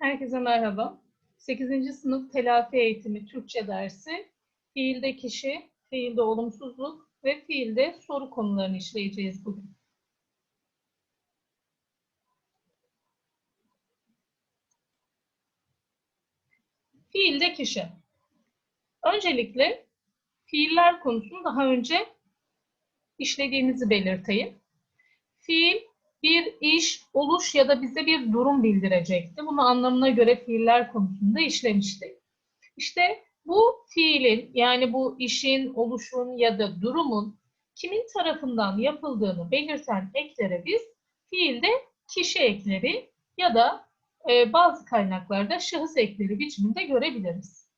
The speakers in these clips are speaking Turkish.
Herkese merhaba. 8. sınıf telafi eğitimi Türkçe dersi fiilde kişi, fiilde olumsuzluk ve fiilde soru konularını işleyeceğiz bugün. Fiilde kişi. Öncelikle fiiller konusunu daha önce işlediğimizi belirteyim. Fiil bir iş, oluş ya da bize bir durum bildirecekti. Bunu anlamına göre fiiller konusunda işlemiştik. İşte bu fiilin yani bu işin, oluşun ya da durumun kimin tarafından yapıldığını belirten eklere biz fiilde kişi ekleri ya da e, bazı kaynaklarda şahıs ekleri biçiminde görebiliriz.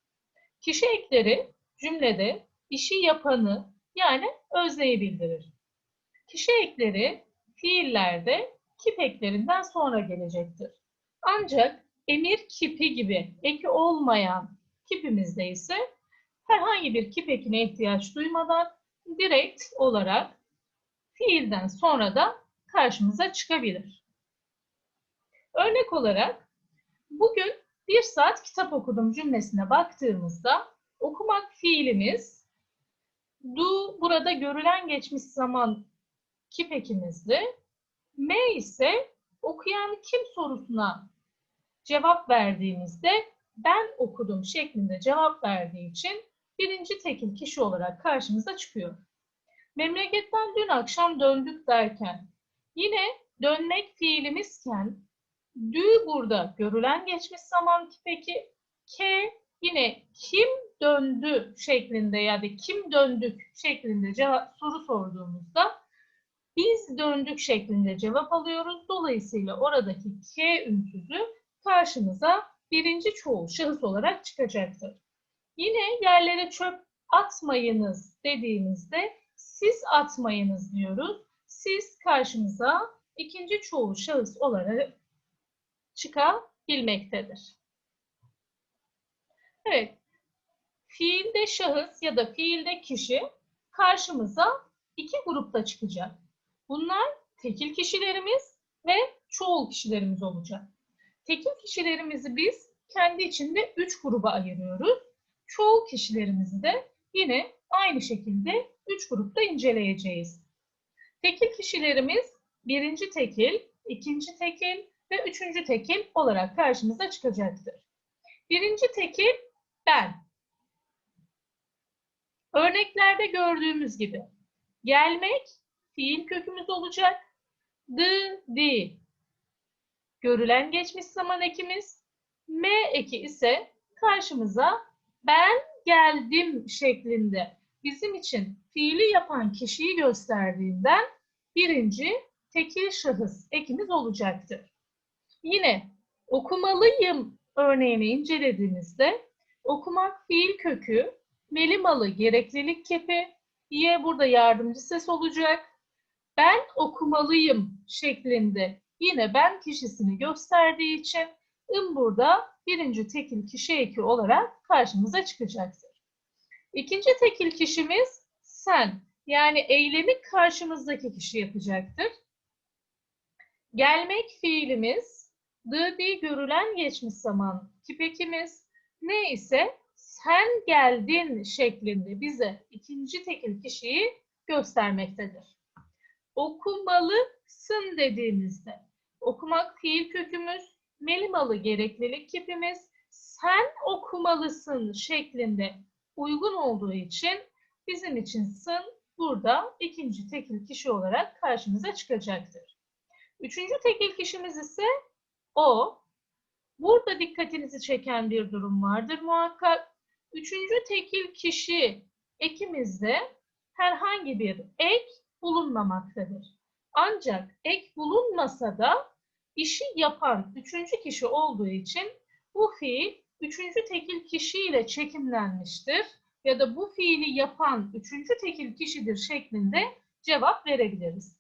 Kişi ekleri cümlede işi yapanı yani özneyi bildirir. Kişi ekleri fiillerde kip eklerinden sonra gelecektir. Ancak emir kipi gibi eki olmayan kipimizde ise herhangi bir kip ekine ihtiyaç duymadan direkt olarak fiilden sonra da karşımıza çıkabilir. Örnek olarak bugün bir saat kitap okudum cümlesine baktığımızda okumak fiilimiz do burada görülen geçmiş zaman kip ekimizdi. M ise okuyan kim sorusuna cevap verdiğimizde ben okudum şeklinde cevap verdiği için birinci tekil kişi olarak karşımıza çıkıyor. Memleketten dün akşam döndük derken yine dönmek fiilimizken dü burada görülen geçmiş zaman peki k yine kim döndü şeklinde ya da kim döndük şeklinde cevap, soru sorduğumuzda biz döndük şeklinde cevap alıyoruz. Dolayısıyla oradaki k ünsüzü karşımıza birinci çoğul şahıs olarak çıkacaktır. Yine yerlere çöp atmayınız dediğimizde siz atmayınız diyoruz. Siz karşımıza ikinci çoğul şahıs olarak çıkabilmektedir. Evet, fiilde şahıs ya da fiilde kişi karşımıza iki grupta çıkacak. Bunlar tekil kişilerimiz ve çoğul kişilerimiz olacak. Tekil kişilerimizi biz kendi içinde üç gruba ayırıyoruz. Çoğul kişilerimizi de yine aynı şekilde üç grupta inceleyeceğiz. Tekil kişilerimiz birinci tekil, ikinci tekil ve üçüncü tekil olarak karşımıza çıkacaktır. Birinci tekil ben. Örneklerde gördüğümüz gibi gelmek fiil kökümüz olacak. The, di. Görülen geçmiş zaman ekimiz. M eki ise karşımıza ben geldim şeklinde bizim için fiili yapan kişiyi gösterdiğinden birinci tekil şahıs ekimiz olacaktır. Yine okumalıyım örneğini incelediğimizde okumak fiil kökü melimalı gereklilik kepi, y burada yardımcı ses olacak ben okumalıyım şeklinde yine ben kişisini gösterdiği için ım burada birinci tekil kişi eki olarak karşımıza çıkacaktır. İkinci tekil kişimiz sen. Yani eylemi karşımızdaki kişi yapacaktır. Gelmek fiilimiz, the, di görülen geçmiş zaman kipekimiz, ne ise sen geldin şeklinde bize ikinci tekil kişiyi göstermektedir okumalısın dediğimizde okumak fiil kökümüz, melimalı gereklilik kipimiz, sen okumalısın şeklinde uygun olduğu için bizim için sın burada ikinci tekil kişi olarak karşımıza çıkacaktır. Üçüncü tekil kişimiz ise o. Burada dikkatinizi çeken bir durum vardır muhakkak. Üçüncü tekil kişi ekimizde herhangi bir ek bulunmamaktadır. Ancak ek bulunmasa da işi yapan üçüncü kişi olduğu için bu fiil üçüncü tekil kişiyle çekimlenmiştir ya da bu fiili yapan üçüncü tekil kişidir şeklinde cevap verebiliriz.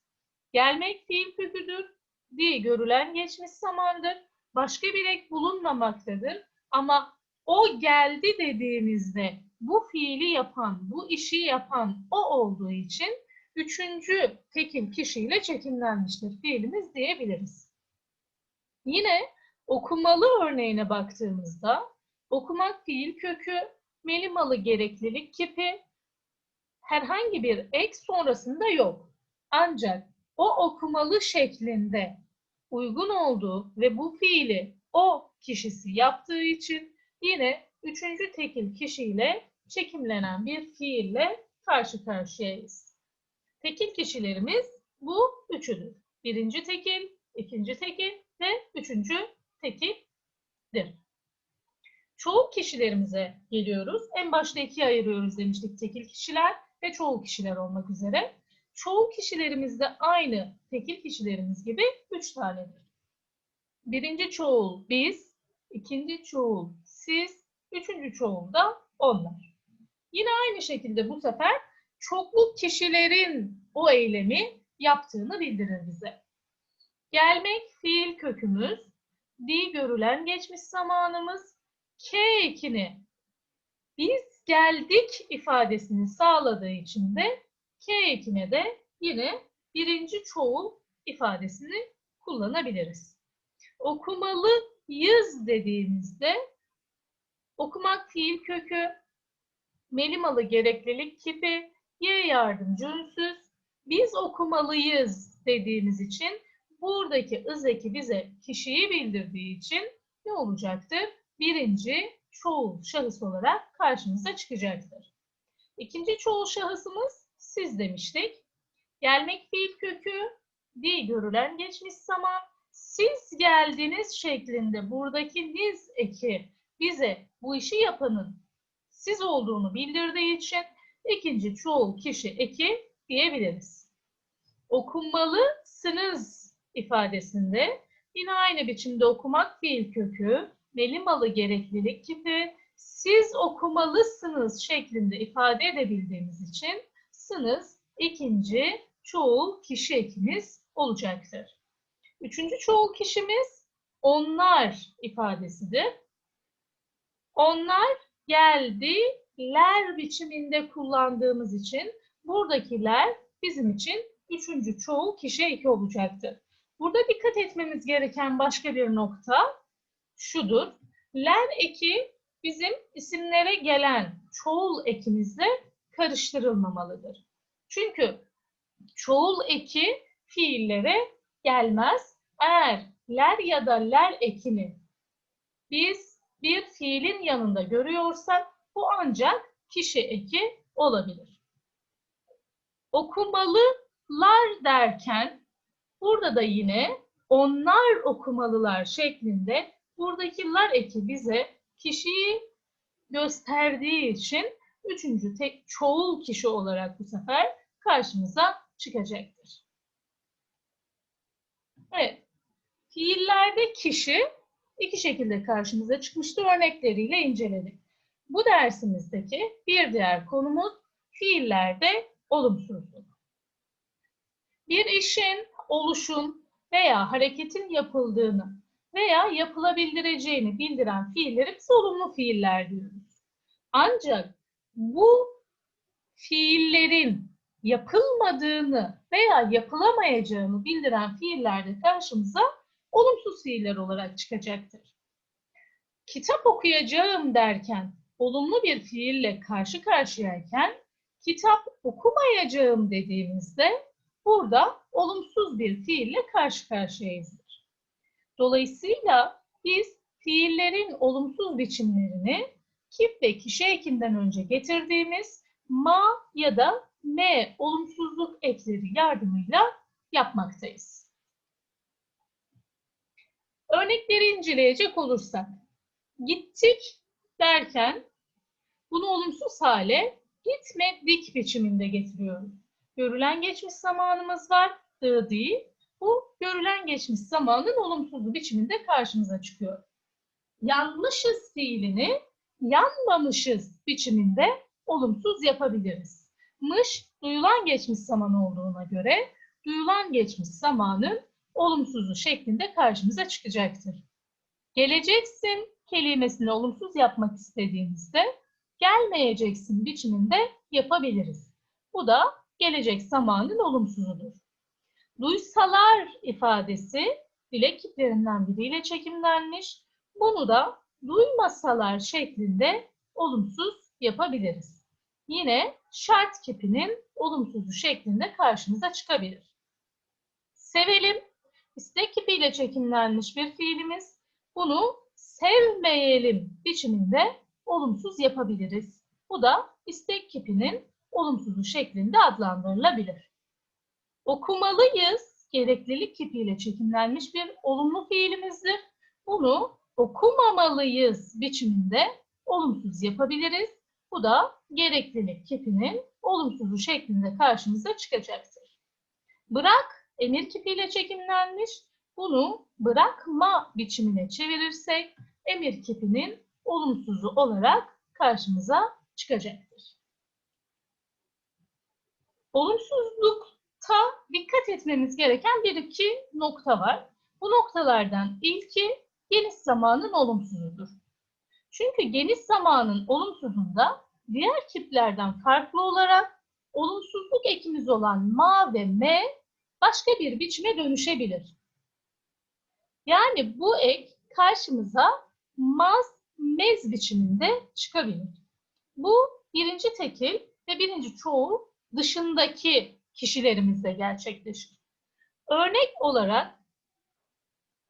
Gelmek fiil köküdür. Di görülen geçmiş zamandır. Başka bir ek bulunmamaktadır. Ama o geldi dediğimizde bu fiili yapan, bu işi yapan o olduğu için üçüncü tekil kişiyle çekimlenmiştir fiilimiz diyebiliriz. Yine okumalı örneğine baktığımızda okumak fiil kökü, melimalı gereklilik kipi herhangi bir ek sonrasında yok. Ancak o okumalı şeklinde uygun olduğu ve bu fiili o kişisi yaptığı için yine üçüncü tekil kişiyle çekimlenen bir fiille karşı karşıyayız. Tekil kişilerimiz bu üçüdür. Birinci tekil, ikinci tekil ve üçüncü tekildir. Çoğul kişilerimize geliyoruz. En başta ikiye ayırıyoruz demiştik tekil kişiler ve çoğul kişiler olmak üzere. Çoğul kişilerimiz de aynı tekil kişilerimiz gibi üç tanedir. Birinci çoğul biz, ikinci çoğul siz, üçüncü çoğul da onlar. Yine aynı şekilde bu sefer çokluk kişilerin o eylemi yaptığını bildirir bize. Gelmek fiil kökümüz, di görülen geçmiş zamanımız, k ekini biz geldik ifadesini sağladığı için de k ekine de yine birinci çoğul ifadesini kullanabiliriz. Okumalıyız dediğimizde okumak fiil kökü, melimalı gereklilik kipi, y yardımcı ünsüz, biz okumalıyız dediğimiz için buradaki ız eki bize kişiyi bildirdiği için ne olacaktır? Birinci çoğul şahıs olarak karşımıza çıkacaktır. İkinci çoğul şahısımız siz demiştik. Gelmek fiil kökü, di görülen geçmiş zaman, siz geldiniz şeklinde buradaki niz eki bize bu işi yapanın siz olduğunu bildirdiği için ikinci çoğul kişi eki diyebiliriz. Okunmalısınız ifadesinde yine aynı biçimde okumak fiil kökü, melimalı gereklilik gibi siz okumalısınız şeklinde ifade edebildiğimiz için sınız ikinci çoğul kişi ekimiz olacaktır. Üçüncü çoğul kişimiz onlar ifadesidir. Onlar geldiler biçiminde kullandığımız için buradakiler bizim için üçüncü çoğul kişi eki olacaktır. Burada dikkat etmemiz gereken başka bir nokta şudur. Ler eki bizim isimlere gelen çoğul ekimizle karıştırılmamalıdır. Çünkü çoğul eki fiillere gelmez. Eğer ler ya da ler ekini biz bir fiilin yanında görüyorsak bu ancak kişi eki olabilir. Okumalılar derken burada da yine onlar okumalılar şeklinde buradaki lar eki bize kişiyi gösterdiği için üçüncü tek çoğul kişi olarak bu sefer karşımıza çıkacaktır. Evet. Fiillerde kişi iki şekilde karşımıza çıkmıştı. Örnekleriyle inceledik. Bu dersimizdeki bir diğer konumuz fiillerde olumsuzluk. Bir işin, oluşun veya hareketin yapıldığını veya yapılabildireceğini bildiren fiilleri biz olumlu fiiller diyoruz. Ancak bu fiillerin yapılmadığını veya yapılamayacağını bildiren fiiller de karşımıza olumsuz fiiller olarak çıkacaktır. Kitap okuyacağım derken olumlu bir fiille karşı karşıyayken kitap okumayacağım dediğimizde burada olumsuz bir fiille karşı karşıyayızdır. Dolayısıyla biz fiillerin olumsuz biçimlerini kip ve kişi ekinden önce getirdiğimiz ma ya da m olumsuzluk ekleri yardımıyla yapmaktayız. Örnekleri inceleyecek olursak, gittik derken bunu olumsuz hale gitmedik biçiminde getiriyoruz. Görülen geçmiş zamanımız var, dı değil. Bu görülen geçmiş zamanın olumsuz biçiminde karşımıza çıkıyor. Yanmışız fiilini yanmamışız biçiminde olumsuz yapabiliriz. Mış duyulan geçmiş zaman olduğuna göre duyulan geçmiş zamanın olumsuzu şeklinde karşımıza çıkacaktır. Geleceksin kelimesini olumsuz yapmak istediğimizde gelmeyeceksin biçiminde yapabiliriz. Bu da gelecek zamanın olumsuzudur. Duysalar ifadesi dilek kiplerinden biriyle çekimlenmiş. Bunu da duymasalar şeklinde olumsuz yapabiliriz. Yine şart kipinin olumsuzu şeklinde karşımıza çıkabilir. Sevelim, istek kipiyle çekimlenmiş bir fiilimiz. Bunu sevmeyelim biçiminde olumsuz yapabiliriz. Bu da istek kipinin olumsuzu şeklinde adlandırılabilir. Okumalıyız gereklilik kipiyle çekimlenmiş bir olumlu fiilimizdir. Bunu okumamalıyız biçiminde olumsuz yapabiliriz. Bu da gereklilik kipinin olumsuzu şeklinde karşımıza çıkacaktır. Bırak emir kipiyle çekimlenmiş. Bunu bırakma biçimine çevirirsek emir kipinin olumsuzu olarak karşımıza çıkacaktır. Olumsuzlukta dikkat etmemiz gereken bir iki nokta var. Bu noktalardan ilki geniş zamanın olumsuzudur. Çünkü geniş zamanın olumsuzunda diğer kiplerden farklı olarak olumsuzluk ekimiz olan ma ve me başka bir biçime dönüşebilir. Yani bu ek karşımıza maz, mez biçiminde çıkabilir. Bu birinci tekil ve birinci çoğul dışındaki kişilerimizde gerçekleşir. Örnek olarak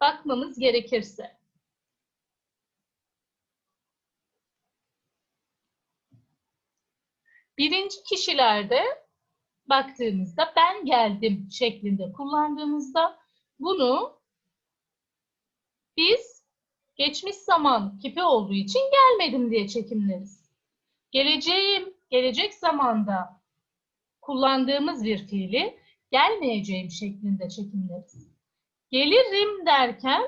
bakmamız gerekirse birinci kişilerde baktığımızda ben geldim şeklinde kullandığımızda bunu biz geçmiş zaman kipi olduğu için gelmedim diye çekimleriz. Geleceğim, gelecek zamanda kullandığımız bir fiili gelmeyeceğim şeklinde çekimleriz. Gelirim derken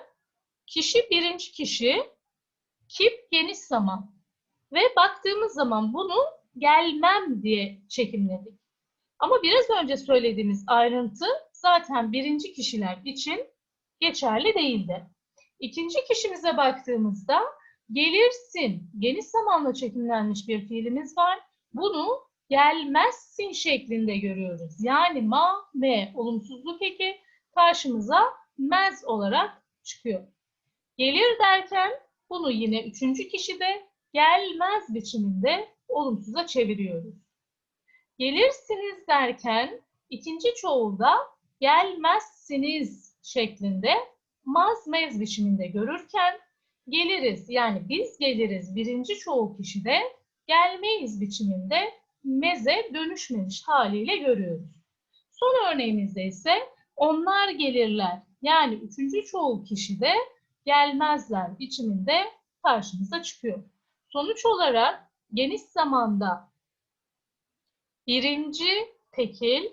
kişi birinci kişi, kip geniş zaman ve baktığımız zaman bunu gelmem diye çekimledik. Ama biraz önce söylediğimiz ayrıntı zaten birinci kişiler için geçerli değildi. İkinci kişimize baktığımızda gelirsin, geniş zamanla çekimlenmiş bir fiilimiz var. Bunu gelmezsin şeklinde görüyoruz. Yani ma, me olumsuzluk eki karşımıza mez olarak çıkıyor. Gelir derken bunu yine üçüncü kişide gelmez biçiminde olumsuza çeviriyoruz. Gelirsiniz derken ikinci çoğulda gelmezsiniz şeklinde maz mez biçiminde görürken geliriz yani biz geliriz birinci çoğul kişide gelmeyiz biçiminde meze dönüşmemiş haliyle görüyoruz. Son örneğimizde ise onlar gelirler yani üçüncü çoğul kişide gelmezler biçiminde karşımıza çıkıyor. Sonuç olarak geniş zamanda birinci tekil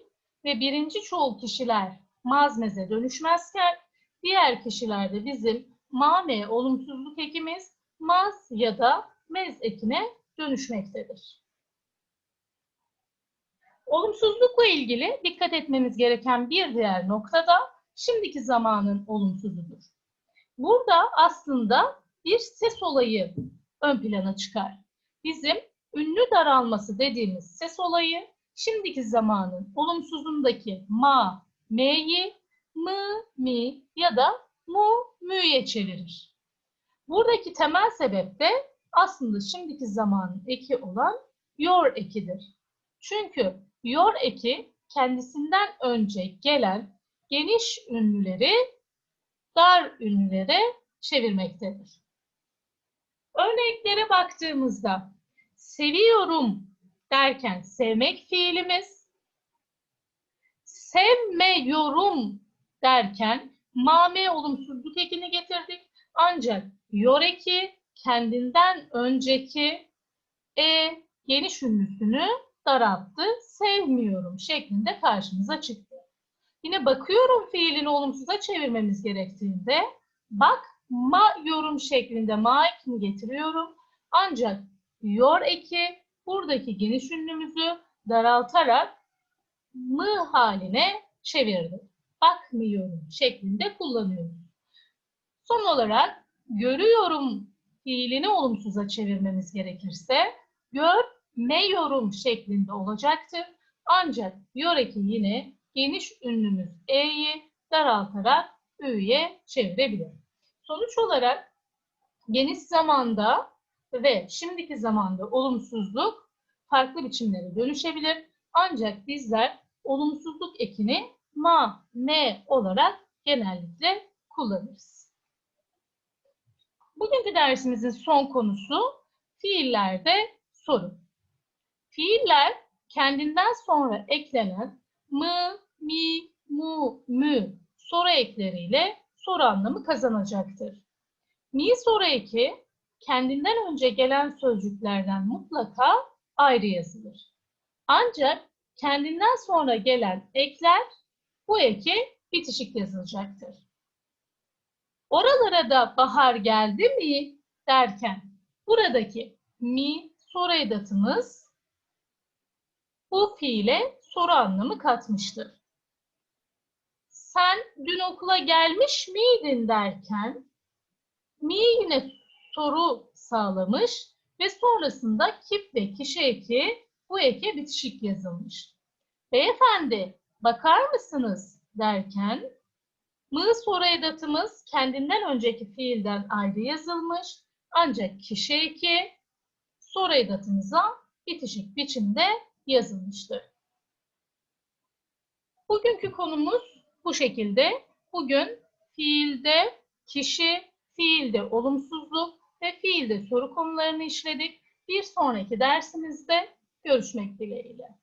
ve birinci çoğul kişiler mazmeze dönüşmezken diğer kişilerde bizim mame olumsuzluk ekimiz maz ya da mez ekine dönüşmektedir. Olumsuzlukla ilgili dikkat etmemiz gereken bir diğer nokta da şimdiki zamanın olumsuzudur. Burada aslında bir ses olayı ön plana çıkar. Bizim ünlü daralması dediğimiz ses olayı şimdiki zamanın olumsuzundaki ma, me'yi mı, mi ya da mu, mü'ye çevirir. Buradaki temel sebep de aslında şimdiki zamanın eki olan yor ekidir. Çünkü yor eki kendisinden önce gelen geniş ünlüleri dar ünlülere çevirmektedir. Örneklere baktığımızda seviyorum derken sevmek fiilimiz, sevmiyorum derken mame olumsuzluk ekini getirdik. Ancak yor eki kendinden önceki e geniş ünlüsünü daralttı. Sevmiyorum şeklinde karşımıza çıktı. Yine bakıyorum fiilini olumsuza çevirmemiz gerektiğinde bak ma yorum şeklinde ma ekini getiriyorum. Ancak yor eki buradaki geniş ünlümüzü daraltarak mı haline çevirdi. Bakmıyorum şeklinde kullanıyoruz. Son olarak görüyorum fiilini olumsuza çevirmemiz gerekirse görmeyorum şeklinde olacaktır. Ancak yor eki yine geniş ünlümüz e'yi daraltarak ü'ye çevirebilir. Sonuç olarak geniş zamanda ve şimdiki zamanda olumsuzluk farklı biçimlere dönüşebilir. Ancak bizler olumsuzluk ekini ma, ne olarak genellikle kullanırız. Bugünkü dersimizin son konusu fiillerde soru. Fiiller kendinden sonra eklenen mı, mi, mu, mü soru ekleriyle soru anlamı kazanacaktır. Mi soru eki kendinden önce gelen sözcüklerden mutlaka ayrı yazılır. Ancak kendinden sonra gelen ekler bu eki bitişik yazılacaktır. Oralara da bahar geldi mi derken buradaki mi soru edatımız bu fiile soru anlamı katmıştır. Sen dün okula gelmiş miydin derken mi yine soru sağlamış ve sonrasında kip ve kişi eki bu eke bitişik yazılmış. Beyefendi bakar mısınız derken mı soru edatımız kendinden önceki fiilden ayrı yazılmış ancak kişi eki soru edatımıza bitişik biçimde yazılmıştır. Bugünkü konumuz bu şekilde. Bugün fiilde kişi, fiilde olumsuzluk ve fiilde soru konularını işledik. Bir sonraki dersimizde görüşmek dileğiyle.